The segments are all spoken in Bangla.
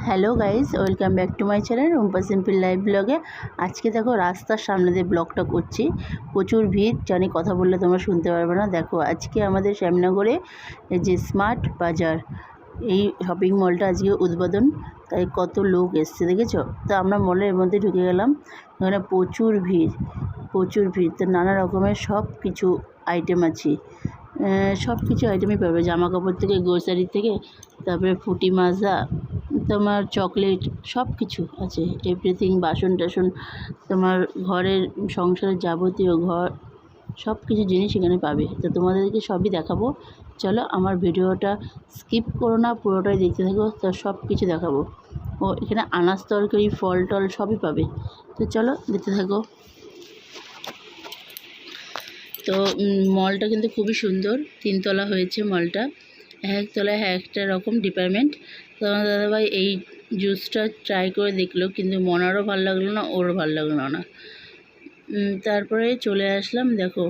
Hello guys, welcome back to my channel Rumpa simple live ব্লগে। আজকে দেখো রাস্তার সামনে দিয়ে ব্লগটা করছি। প্রচুর ভিড়, জানি কথা বললে তোমরা শুনতে পারবে না। দেখো আজকে আমাদের শ্যামনগরে যে স্মার্ট বাজার, এই শপিং মলটা আজকে উদ্বোধন। তাই কত লোক এসছে, দেখেছ? তো আমরা মলের মধ্যে ঢুকে গেলাম। এখানে প্রচুর ভিড় প্রচুর ভিড়। তো নানা রকমের সব কিছু আইটেম আছে। সব কিছু আইটেমই পাবে। জামা কাপড় থেকে গ্রোসারি থেকে, তারপরে ফুটি মাজা তোমার চকলেট সব কিছু আছে। এভরিথিং বাসন টাসন তোমার ঘরের সংসারের যাবতীয় ঘর সব কিছু জিনিস এখানে পাবে। তো তোমাদেরকে সবই দেখাবো। চলো আমার ভিডিওটা স্কিপ করো না, পুরোটাই দেখতে থাকো, তো সব কিছু দেখাবো। ও, এখানে আনাজ তরকারি, ফল টল সবই পাবে। তো চলো দেখতে থাকো। তো মলটা কিন্তু খুবই সুন্দর। তিনতলা হয়েছে মলটা। এক এক তলায় এক একটা রকম ডিপার্টমেন্ট তো আমার দাদাভাই এই জুসটা ট্রাই করে দেখল, কিন্তু মনারও ভালো লাগল না, ওরও ভালো লাগল না। তারপরে চলে আসলাম, দেখো,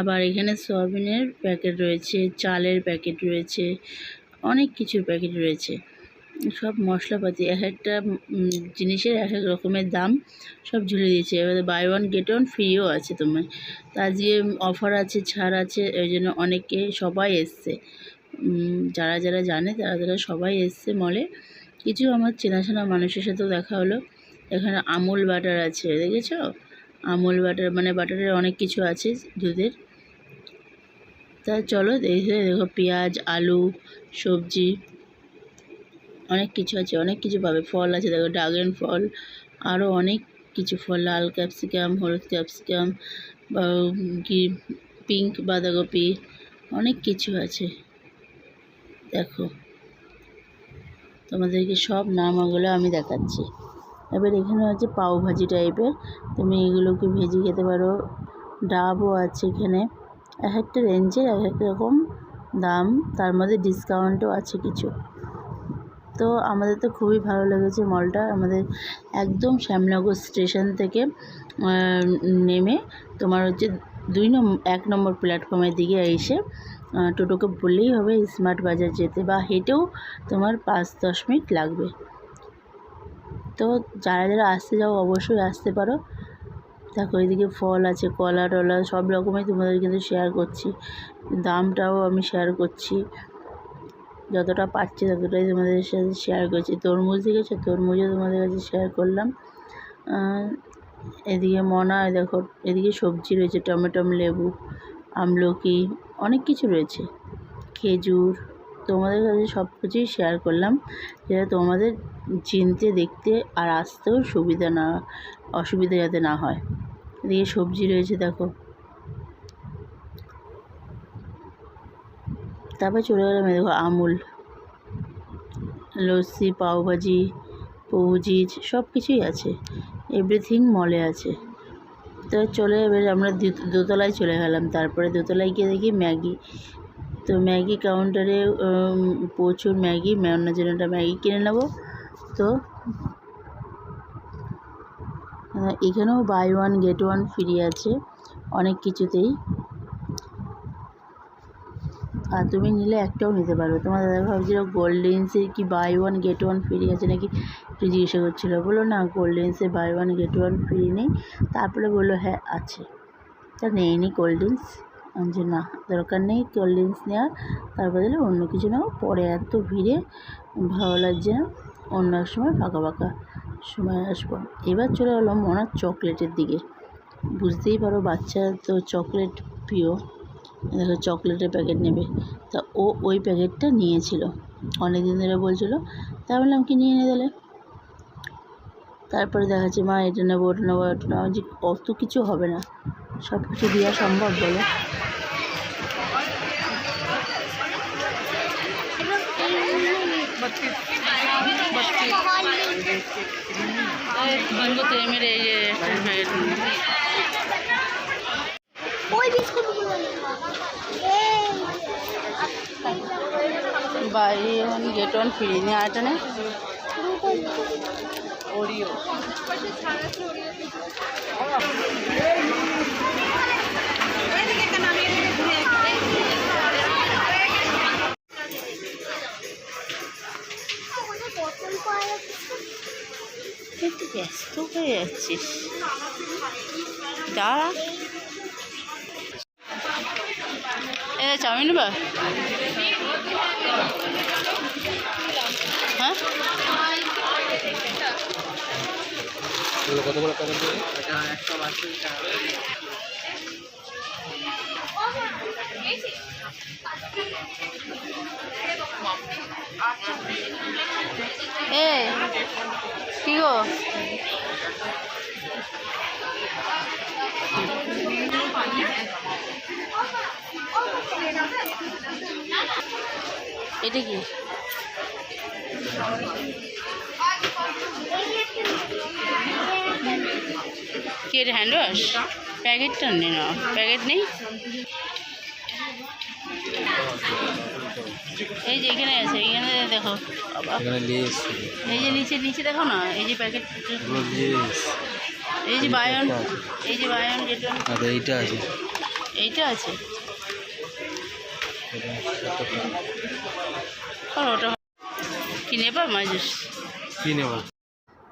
আবার এখানে সয়াবিনের প্যাকেট রয়েছে, চালের প্যাকেট রয়েছে, অনেক কিছুর প্যাকেট রয়েছে। সব মশলাপাতি, এক একটা জিনিসের এক এক রকমের দাম সব ঝুলে দিয়েছে। এবারে বাই ওয়ান গেট ওয়ান ফ্রিও আছে তোমার। তা আজকে অফার আছে, ছাড় আছে, ওই জন্য অনেকে সবাই এসছে। যারা যারা জানে তারা তারা সবাই এসছে মলে কিছু আমার চেনাশোনা মানুষের সাথেও দেখা হলো। এখানে আমুল বাটার আছে, দেখেছ? আমুল বাটার মানে বাটারের অনেক কিছু আছে দুধের। তা চলো দেখে দেখো, পেঁয়াজ, আলু, সবজি, অনেক কিছু আছে, অনেক কিছু পাবে। ফল আছে, দেখো ড্রাগন ফল আরও অনেক কিছু ফল, লাল ক্যাপসিকাম হলুদ ক্যাপসিকাম বা কি পিঙ্ক বাঁধাকপি, অনেক কিছু আছে। দেখো। তোমাদেরকে সব নাম ওগুলো আমি দেখাচ্ছি। এবার এখানে হচ্ছে পাও ভাজি টাইপের। তুমি এগুলোকে ভেজে খেতে পারো। ডাবও আছে এখানে। এক একটা রেঞ্জের এক এক রকম দাম। তার মধ্যে ডিসকাউন্টও আছে কিছু। তো আমাদের তো খুবই ভালো লেগেছে মলটা আমাদের একদম শ্যামনগর স্টেশন থেকে নেমে তোমার হচ্ছে দুই নম্বর এক নম্বর প্ল্যাটফর্মের দিকে এসে টোটোকে বললেই হবে স্মার্ট বাজার যেতে বা হেঁটেও তোমার পাঁচ দশ মিনিট লাগবে। তো যারা যারা আসতে যাও অবশ্যই আসতে পারো। দেখো এদিকে ফল আছে, কলা টলা সব রকমই তোমাদের কিন্তু শেয়ার করছি। দামটাও আমি শেয়ার করছি। যতটা পাচ্ছি ততটাই তোমাদের সাথে শেয়ার করছি। তরমুজ দেখেছ? তরমুজও তোমাদের কাছে শেয়ার করলাম। এদিকে মনা, দেখো এদিকে সবজি রয়েছে, টমেটম, লেবু, আমলকি অনেক কিছু রয়েছে। খেজুর, তোমাদের কাছে সব কিছুই শেয়ার করলাম। যেটা তোমাদের চিনতে, দেখতে আর আসতেও সুবিধা না, অসুবিধা যাতে না হয়। এদিকে সবজি রয়েছে, দেখো। তারপরে চলে গেলাম দেখো, আমুল। লস্যি, পাওভাজি পৌজিজ সব কিছুই আছে। এভরিথিং মলে আছে। তো চলে এবার আমরা দোতলায় চলে গেলাম। তারপরে দোতলায় গিয়ে দেখি ম্যাগি। তো ম্যাগি কাউন্টারে প্রচুর ম্যাগি। অন্য জন্য একটা ম্যাগি কিনে নেব। তো এখানেও buy one get one free আছে। অনেক কিছুতেই। আর তুমি নিলে একটাও নিতে পারবে। তোমার দাদা ভাবছিল গোল্ডেন্সের কি buy one get one free আছে নাকি? একটু জিজ্ঞাসা করছিল। বলল, না গোল্ডেন্সে buy one get one free নেই। তারপরে বলল হ্যাঁ আছে। তা নেই নি কোল্ড ড্রিঙ্কস যে না, দরকার নেই কোল্ড ড্রিঙ্কস নেওয়ার। তার বদলে অন্য কিছু নাও। পরে এত ভিড়ে ভালো লাগছে না। অন্য এক সময় ফাঁকা ফাঁকা সময় আসব। এবার চলে গেলাম ওনার চকলেটের দিকে। বুঝতেই পারো বাচ্চা তো চকলেট প্রিয়। দেখো চকলেটের প্যাকেট নেবে। তা ও ওই প্যাকেটটা নিয়েছিল। অনেক দিন ধরে বলছিলো, তা বললাম, কি নিয়ে নিয়ে দিলে? তারপরে দেখাচ্ছে, মা, এটা নেব, ওটা নেব ওটা নেব। যে অত কিছু হবে না। সব কিছু দেওয়া সম্ভব বলো ওই বিস্কুটগুলো এই buy one get one free নিয়ে আটা নে দুটো ওরিও একটু ব্যস্ত হয়ে যাচ্ছিস দাঁড়া। এ, চাউমিন বা হ্যাঁ কত করে প্যাকেট এ কি এটা কি? কি এটা হ্যান্ড ওয়াশ প্যাকেটটা নেই না প্যাকেট নেই? এই যে এখানে আছে এখানে দেখো। এই যে নিচে নিচে দেখো না এই যে প্যাকেট। এই যে বায়ন এই যে বায়ন যেটা এইটা আছে। এইটা আছে? কিনে পা মাজুস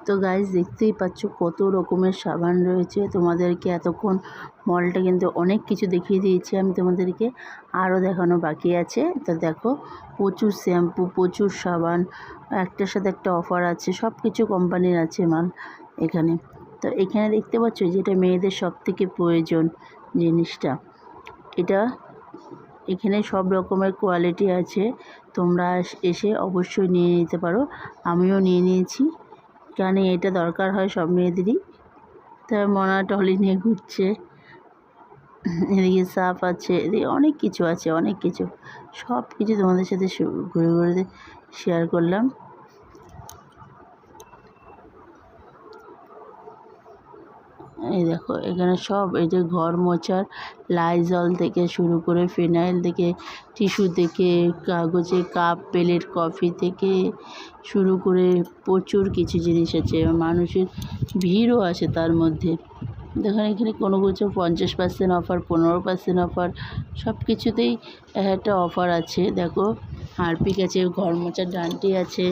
তো গাইজ দেখতেই পাচ্ছ কত রকমের সাবান রয়েছে। তোমাদেরকে এতক্ষণ মলটা কিন্তু অনেক কিছু দেখিয়ে দিয়েছি আমি তোমাদেরকে। আরও দেখানো বাকি আছে। তো দেখো প্রচুর শ্যাম্পু প্রচুর সাবান একটার সাথে একটা অফার আছে সব কিছু কোম্পানির আছে মাল এখানে। তো এখানে দেখতে পাচ্ছ যেটা মেয়েদের সব থেকে প্রয়োজন জিনিসটা। এটা এখানে সব রকমের কোয়ালিটি আছে। তোমরা এসে অবশ্যই নিয়ে নিতে পারো। আমিও নিয়ে নিয়েছি। কেন এটা দরকার হয় সব মেয়েদেরই। তার মনা টলি নিয়ে ঘুরছে। এদিকে সাপ আছে, এদিকে অনেক কিছু আছে, অনেক কিছু। সব কিছু তোমাদের সাথে ঘুরে ঘুরে শেয়ার করলাম। এই দেখো, এখানে সব এই যে ঘর মোছার লাইজল থেকে শুরু করে ফিনাইল থেকে, টিস্যু থেকে, কাগজে কাপ, প্লেট, কফি থেকে শুরু করে প্রচুর কিছু জিনিস আছে। মানুষের ভিড়ও আছে তার মধ্যে। দেখুন এখানে কোনো কিছু পঞ্চাশ পার্সেন্ট অফার পনেরো পার্সেন্ট অফার সব কিছুতেই একটা অফার আছে। দেখো, হারপিক আছে, ঘর মোছার ডান্টি আছে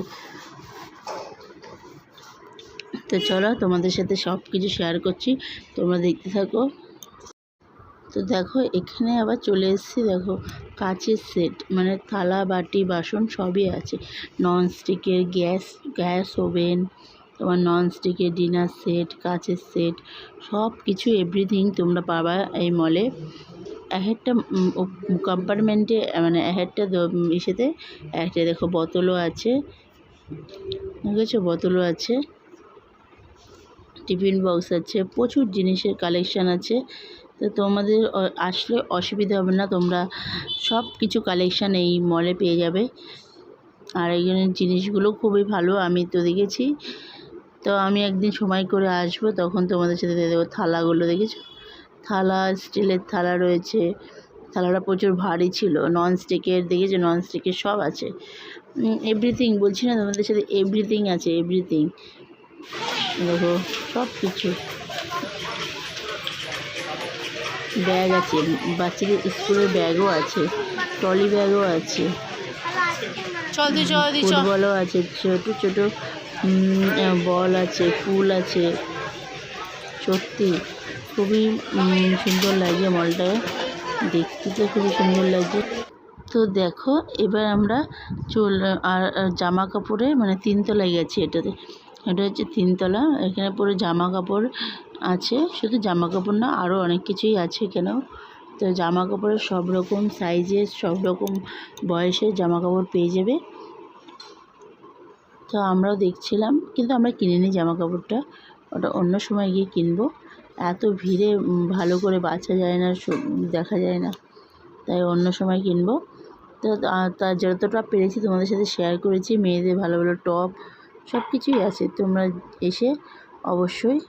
তো চলো তোমাদের সাথে সব কিছু শেয়ার করছি। তোমরা দেখতে থাকো। তো দেখো, এখানে আবার চলে এসেছি, দেখো, কাচের সেট মানে থালা, বাটি, বাসন সবই আছে। ননস্টিকের গ্যাস গ্যাস ওভেন তোমার ননস্টিকের ডিনার সেট কাচের সেট সব কিছু এভরিথিং তোমরা পাবা এই মলে এক একটা কম্পার্টমেন্টে মানে এক একটা ইসেতে একটা দেখো, বোতলও আছে। দেখেছ বোতলও আছে। টিফিন বক্স আছে, প্রচুর জিনিসের কালেকশান আছে। তো তোমাদের আসলে অসুবিধা হবে না, তোমরা সব কিছু কালেকশান এই মলে পেয়ে যাবে। আর এখানে জিনিসগুলো খুবই ভালো, আমি তো দেখেছি। তো আমি একদিন সময় করে আসব, তখন তোমাদের সাথে দেবো থালাগুলো, দেখেছ? থালা, স্টিলের থালা রয়েছে। থালাটা প্রচুর ভারী ছিল নন ননস্টিকের দেখেছ? ননস্টিকের সব আছে। এভরিথিং বলছি না তোমাদের সাথে এভরিথিং আছে এভরিথিং দেখো সব কিছু ব্যাগ আছে বাচ্চাদের স্কুলের ব্যাগও আছে ট্রলি ব্যাগও আছে। চল তুই চল তুই ফুটবলও আছে ছোট ছোট বল আছে ফুল আছে। সত্যি খুবই সুন্দর লাগছে মলটায় দেখতে তো খুবই সুন্দর লাগছে। তো দেখো এবার আমরা চল আর আর জামা কাপড়ে মানে তিনতলায় গেছি এটাতে। এটা হচ্ছে তিনতলা, এখানে পুরো জামা কাপড় আছে, শুধু জামা কাপড় না আরও অনেক কিছুই আছে এখানেও। তো জামা কাপড়ের সব রকম সাইজের, সব রকম বয়সের জামা কাপড় পেয়ে যাবে। তো আমরাও দেখছিলাম, কিন্তু আমরা কিনিনি জামা কাপড়টা ওটা অন্য সময় গিয়ে কিনবো। এত ভিড়ে ভালো করে বাছা যায় না দেখা যায় না। তাই অন্য সময় কিনবো। তো তা- তা যতটা পেরেছি তোমাদের সাথে শেয়ার করেছি, মেয়েদের ভালো ভালো টপ সব কিছুই আছে। তোমরা এসে অবশ্যই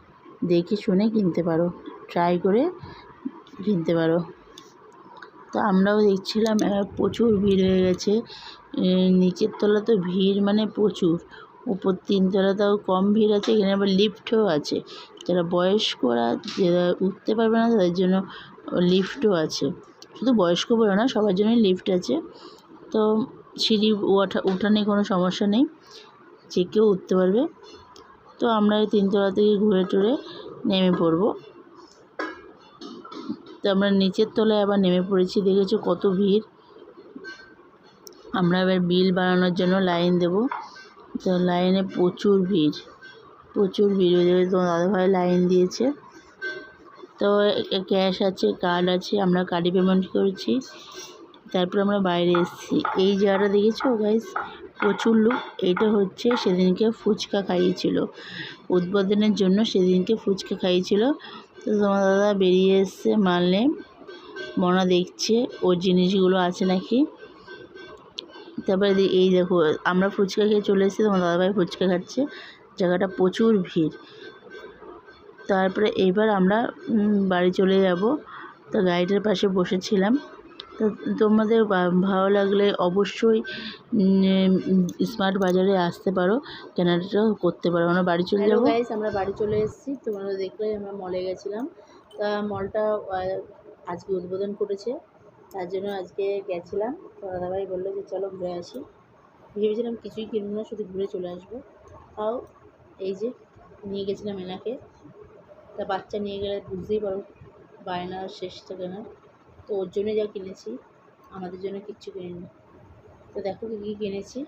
দেখে শুনে কিনতে পারো। ট্রাই করে কিনতে পারো। তো আমরাও দেখছিলাম প্রচুর ভিড় হয়ে গেছে। নিচের তলা তো ভিড় মানে প্রচুর। উপর তিনতলাতেও কম ভিড় আছে, এখানে আবার লিফটও আছে। যারা বয়স্করা, যারা উঠতে পারবে না, তাদের জন্য লিফটও আছে। শুধু বয়স্ক বলে না, সবার জন্যই লিফট আছে। তো সিঁড়ি ওঠা, উঠানে কোনো সমস্যা নেই। যে কেউ উঠতে পারবে। তো আমরা এই তিনতলা থেকে ঘুরে টুরে নেমে পড়ব। তো আমরা নিচের তলায় আবার নেমে পড়েছি, দেখেছ কত ভিড়। আমরা এবার বিল বানানোর জন্য লাইন দেব। তো লাইনে প্রচুর ভিড় প্রচুর ভিড়। হয়ে যাবে তোমার দাদাভাই লাইন দিয়েছে। তো ক্যাশ আছে, কার্ড আছে, আমরা কার্ডে পেমেন্ট করেছি। তারপর আমরা বাইরে এসেছি। এই জায়গাটা দেখেছ গাইস প্রচুর লোক। এইটা হচ্ছে সেদিনকে ফুচকা খাইয়েছিল। উদ্বোধনের জন্য সেদিনকে ফুচকা খাইয়েছিল। তো তোমার দাদা বেরিয়ে এসছে মানলে মনা দেখছে ওর জিনিসগুলো আছে নাকি। তারপরে এই দেখো, আমরা ফুচকা খেয়ে চলে এসেছি, তোমার দাদাভাই ফুচকা খাচ্ছে। জায়গাটা প্রচুর ভিড়। তারপরে এইবার আমরা বাড়ি চলে যাব। তো গাড়িটার পাশে বসেছিলাম। তো তোমাদের ভালো লাগলে অবশ্যই স্মার্ট বাজারে আসতে পারো কেনাকাটা করতে পারো। আমরা বাড়ি চলে যাব। আমরা বাড়ি চলে এসেছি। তোমরা দেখলে আমরা মলে গেছিলাম। তা মলটা আজকে উদ্বোধন করেছে। তার জন্য আজকে গেছিলাম। তো দাদাভাই বলল যে চলো ঘুরে আসি। ভেবেছিলাম কিছুই কিনবো না শুধু ঘুরে চলে আসব। তাও এই যে নিয়ে গেছিলাম এনাকে। তা বাচ্চা নিয়ে গেলে বুঝতেই পারো বায়নার শেষ থাকে না তো ওর জন্য যা কিনেছি, আমাদের জন্য কিচ্ছু কিনিনি। তো দেখো কী কী কিনেছি।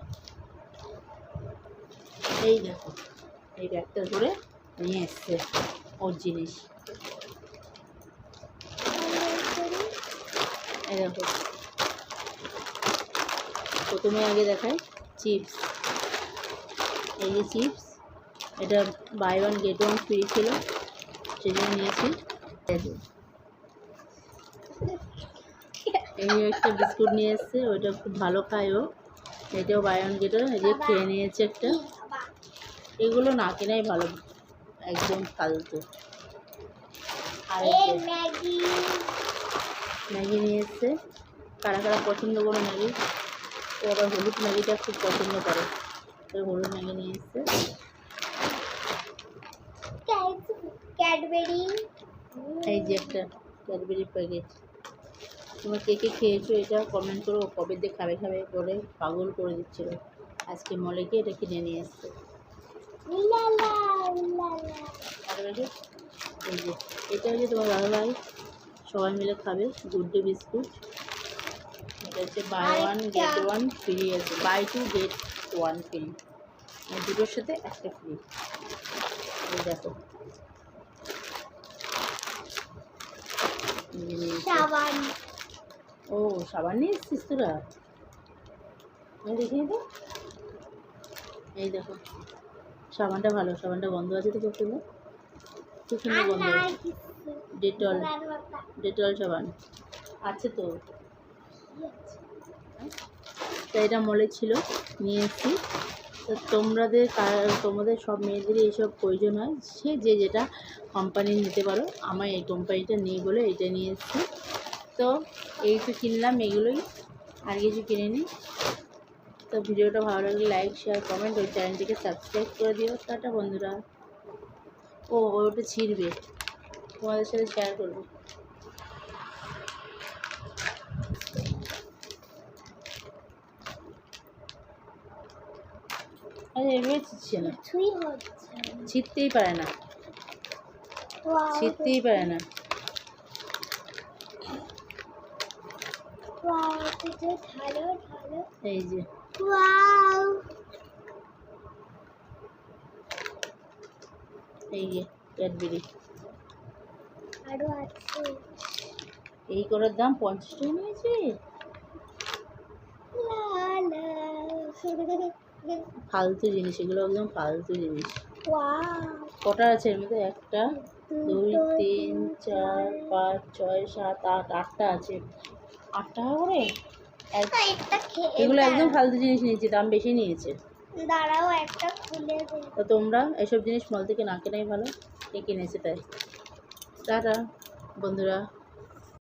এই দেখো, এই ব্যাগটা ধরে নিয়ে এসছে ওর জিনিস। এই দেখো। প্রথমে আগে দেখায় চিপস। এই যে চিপস, এটা buy one get one free ছিল সেই জন্য নিয়েছি এই একটা বিস্কুট নিয়ে এসছে ওইটা খুব ভালো খায় ও। এটাও বাই ওয়ান গেট এই যে খেয়ে নিয়েছে একটা। এগুলো না কেনাই ভালো একদম ফালতু। আর ম্যাগি নিয়ে এসছে। কারা কারা পছন্দ করে ম্যাগি? ও আবার হলুদ ম্যাগিটা খুব পছন্দ করে। তো হলুদ ম্যাগি নিয়ে এসছে। ক্যাডবেরি এই যে একটা ক্যাডবেরি প্যাকেট তোমরা কে কে খেয়েছো এটা কমেন্ট করো কবে দিয়ে খাবে খাবে করে পাগল করে দিচ্ছিল। আজকে মলে গিয়ে এটা কিনে নিয়ে এসছে। এই যে এটা হচ্ছে তোমার দাদাভাই সবাই মিলে খাবে গুড ডে বিস্কুট। এটা হচ্ছে buy one get one free আছে। Buy two get one free মানে দুটোর সাথে একটা ফ্রি এই দেখো। সাবান। ও সাবান নিয়ে এসছিস তোরা? আমি দেখিনি তো এই দেখো সাবানটা ভালো সাবানটা গন্ধ আছে তো খুব সুন্দর খুব সুন্দর গন্ধ আছে। ডেটল ডেটল সাবান। আছে তো? তো এটা মলে ছিল নিয়ে এসেছি। তো তোমাদের তোমাদের সব মেয়েদেরই এইসব প্রয়োজন হয়। সে যে যেটা কোম্পানি নিতে পারো আমার এই কোম্পানিটা নেই বলে এটা নিয়ে এসেছি। তো এই তো কিনলাম এগুলোই। আর কিছু কিনিনি তো ভিডিওটা ভালো লাগলে লাইক শেয়ার কমেন্ট ওই চ্যানেলটিকে সাবস্ক্রাইব করে দিও। টাটা বন্ধুরা। ও ওটা ছিঁড়বে। তোমাদের সাথে শেয়ার করব। আরে এভাবে না। পারে না। ছিঁড়তেই পারে না। এই করার দাম পঞ্চাশ টাকা নিয়েছে। ফালতু জিনিস, এগুলো একদম ফালতু জিনিস। কটা আছে এর মধ্যে? একটা, দুই, তিন, চার, পাঁচ, ছয়, সাত, আট, আটটা আছে। আট টাকা করে এগুলো একদম ফালতু জিনিস নিয়েছি দাম বেশি নিয়েছে। দাঁড়াও একটা খুলে তো তোমরা এসব জিনিস মল থেকে না কেনাই ভালো। কে কিনেছে তাই? টাটা বন্ধুরা।